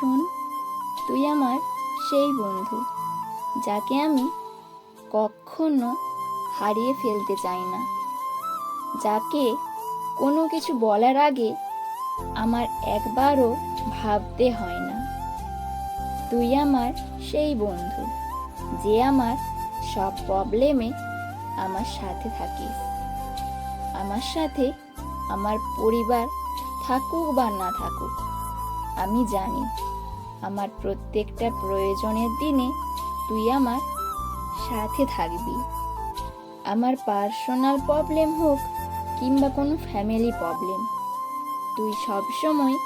শোন, তুই আমার সেই বন্ধু যাকে আমি কখনো হারিয়ে ফেলতে চাই না, যাকে কোনো কিছু বলার আগে আমার একবারও ভাবতে হয় না। তুই আমার সেই বন্ধু যে আমার সব প্রবলেমে আমার সাথে থাকিস, আমার সাথে আমার পরিবার থাকুক বা না থাকুক। আমি জানি। আমার প্রত্যেকটা প্রয়োজনের দিনে তুই আমার সাথে থাকবি। আমার পার্সোনাল প্রবলেম হোক কিংবা কোনো ফ্যামিলি প্রবলেম তুই সবসময়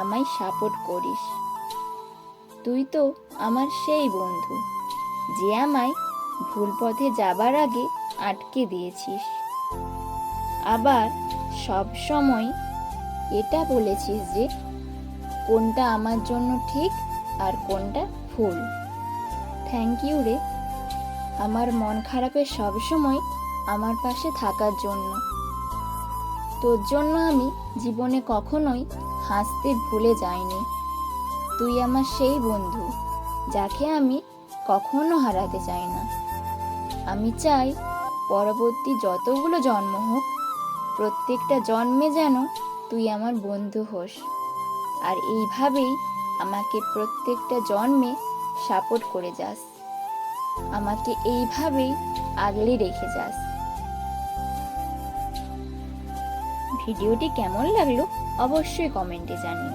আমায় সাপোর্ট করিস। তুই তো আমার সেই বন্ধু, যে আমায় ভুল পথে যাবার আগে আটকে দিয়েছিস। আবার সব সময় এটা বলেছিস যে কোনটা আমার জন্য ঠিক আর কোনটা ভুল। থ্যাংক ইউ রে। আমার মন খারাপের সব সময় আমার পাশে থাকার জন্য। তোর জন্য আমি জীবনে কখনোই হাসতে ভুলে যাইনি। তুই আমার সেই বন্ধু যাকে আমি কখনো হারাতে চাই না। আমি চাই পরবর্তী যতগুলো জন্ম হোক, প্রত্যেকটা জন্মে যেন তুই আমার বন্ধু হোস। আর এইভাবেই আমাকে প্রত্যেকটা জন্মে সাপোর্ট করে যাস। আমাকে এইভাবেই আগলে রেখে যাস। ভিডিওটি কেমন লাগল অবশ্যই কমেন্টে জানিও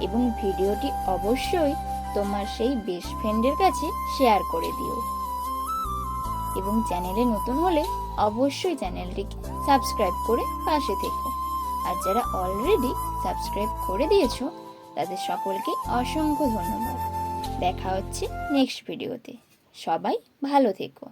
এবং ভিডিওটি অবশ্যই তোমার সেই বেস্ট ফ্রেন্ডের কাছে শেয়ার করে দিও। এবং চ্যানেলে নতুন হলে অবশ্যই চ্যানেলটিকে সাবস্ক্রাইব করে পাশে থেকো। আর যারা অলরেডি সাবস্ক্রাইব করে দিয়েছ তাদের সকলকে অসংখ্য ধন্যবাদ। দেখা হচ্ছে নেক্সট ভিডিওতে সবাই ভালো থেকো।